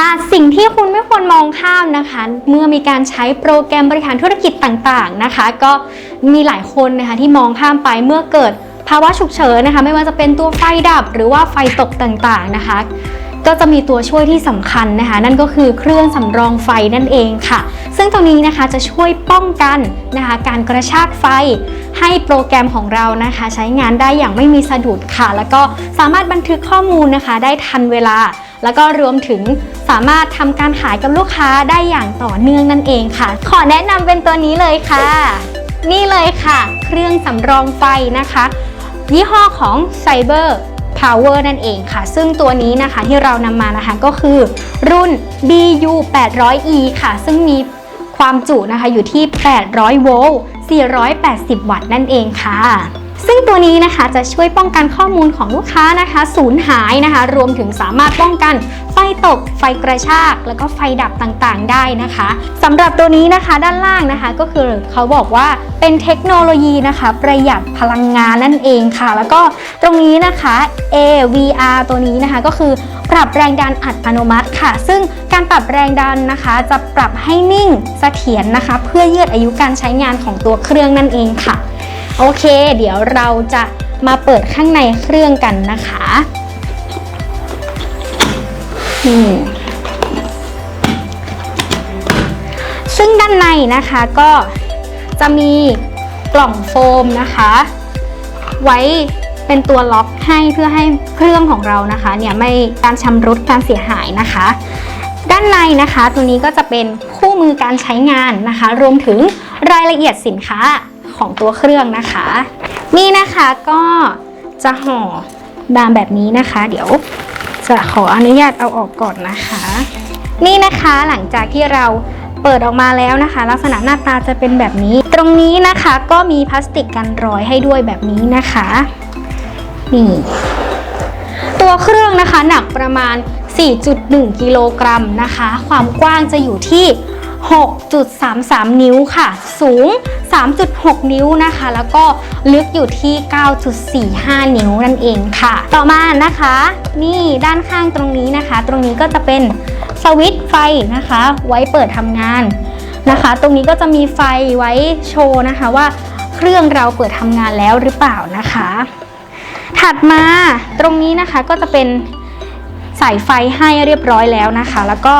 ค่ะสิ่งที่คุณไม่ควรมองข้ามนะคะ เมื่อมีการใช้โปรแกรมบริหารธุรกิจต่างๆนะคะ ก็มีหลายคนนะคะที่มองข้ามไปเมื่อเกิดภาวะฉุกเฉินนะคะ ไม่ว่าจะเป็นตัวไฟดับหรือว่าไฟตกต่างๆนะคะ ก็จะมีตัวช่วยที่สำคัญนะคะ นั่นก็คือเครื่องสำรองไฟนั่นเองค่ะ ซึ่งตรงนี้นะคะจะช่วยป้องกันนะคะ การกระชากไฟให้โปรแกรมของเรานะคะ ใช้งานได้อย่างไม่มีสะดุดค่ะ แล้วก็สามารถบันทึกข้อมูลนะคะ ได้ทันเวลา แล้วก็รวมถึง สามารถทำการขายกับลูกค้าได้อย่างต่อเนื่องนั่นเองค่ะ ขอแนะนำเป็นตัวนี้เลยค่ะ นี่เลยค่ะ เครื่องสำรองไฟนะคะ ยี่ห้อของ Cyber Power นั่นเองค่ะ ซึ่งตัวนี้นะคะที่เรานำมานะคะก็คือ รุ่น BU 800E ค่ะ ซึ่งมีความจุนะคะอยู่ที่ 800 โวลต์ 480 วัตต์นั่นเองค่ะ ซึ่งตัวนี้นะคะจะช่วยป้องกันข้อมูลของลูกค้านะคะสูญหายนะคะ รวมถึงสามารถป้องกันไฟตก ไฟกระชาก แล้วก็ไฟดับต่างๆ ได้นะคะสำหรับตัวนี้นะคะด้านล่างนะคะก็คือเขาบอกว่าเป็นเทคโนโลยีนะคะ ประหยัดพลังงานนั่นเองค่ะ แล้วก็ตรงนี้นะคะ AVR ตัวนี้นะคะก็คือปรับแรงดันอัตโนมัติค่ะ ซึ่งการปรับแรงดันนะคะ จะปรับให้นิ่งเสถียรนะคะ เพื่อยืดอายุการใช้งานของตัวเครื่องนั่นเองค่ะ โอเค เดี๋ยวเราจะมาเปิดข้างในเครื่องกันนะคะนี่ซึ่งด้านในนะคะก็จะมีกล่องโฟมนะคะ ไว้เป็นตัวล็อกให้เพื่อให้เครื่องของเรานะคะเนี่ยไม่การชำรุดการเสียหายนะคะ ด้านในนะคะตัวนี้ก็จะเป็นคู่มือการใช้งานนะคะ รวมถึงรายละเอียดสินค้า ของตัวเครื่องนะคะ นี่นะคะก็จะห่อบางแบบนี้นะคะ เดี๋ยวจะขออนุญาตเอาออกก่อนนะคะ นี่นะคะหลังจากที่เราเปิดออกมาแล้วนะคะ ลักษณะหน้าตาจะเป็นแบบนี้ ตรงนี้นะคะก็มีพลาสติกกันรอยให้ด้วยแบบนี้นะคะนี่ตัวเครื่องนะคะหนักประมาณ 4.1 กิโลกรัมนะคะ ความกว้างจะอยู่ที่ 6.33 นิ้วค่ะ สูง 3.6 นิ้วนะคะ แล้วก็ลึกอยู่ที่ 9.45 นิ้วนั่นเองค่ะ ต่อมานะคะ นี่ด้านข้างตรงนี้นะคะ ตรงนี้ก็จะเป็นสวิตช์ไฟนะคะ ไว้เปิดทำงานนะคะ ตรงนี้ก็จะมีไฟไว้โชว์นะคะว่าเครื่องเราเปิดทำงานแล้วหรือเปล่านะคะ ถัดมาตรงนี้นะคะก็จะเป็นสายไฟให้เรียบร้อยแล้วนะคะ แล้วก็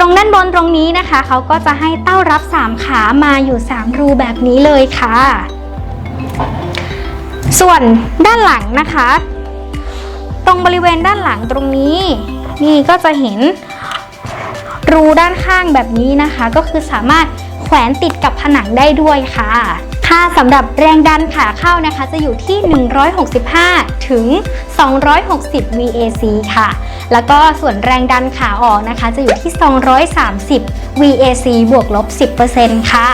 ตรงด้านบนตรงนี้นะคะ เขาก็จะให้เต้ารับ 3 ขามาอยู่ 3 รูแบบนี้เลยค่ะ ส่วนด้านหลังนะคะ ตรงบริเวณด้านหลังตรงนี้ นี่ก็จะเห็นรูด้านข้างแบบนี้นะคะ ก็คือสามารถแขวนติดกับผนังได้ด้วยค่ะ ค่าสำหรับแรงดันขาเข้านะคะ จะอยู่ที่ 165 ถึง 260 VAC ค่ะ แล้วก็ส่วนแรงดันขาออกนะคะ จะอยู่ที่ 230 VAC บวกลบ 10%ค่ะ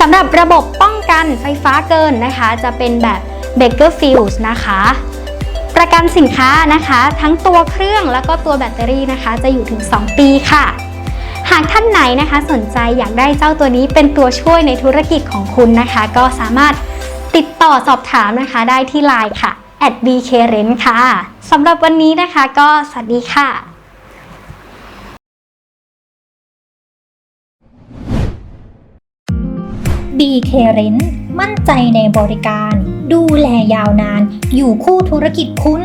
สำหรับระบบป้องกันไฟฟ้าเกินนะคะ จะเป็นแบบ Baker Fields นะคะ ประกันสินค้านะคะ ทั้งตัวเครื่องแล้วก็ตัวแบตเตอรี่นะคะ จะอยู่ถึง 2 ปีค่ะากท่านไหนนะคะ สนใจอยากได้เจ้าตัวนี้เป็นตัวช่วยในธุรกิจของคุณนะคะ ก็สามารถติดต่อสอบถามนะคะได้ที่ไลน์ค่ะ @bkrent ค่ะสำหรับวันนี้นะคะก็สวัสดีค่ะ BK Rent มั่นใจในบริการ ดูแลยาวนาน อยู่คู่ธุรกิจคุณ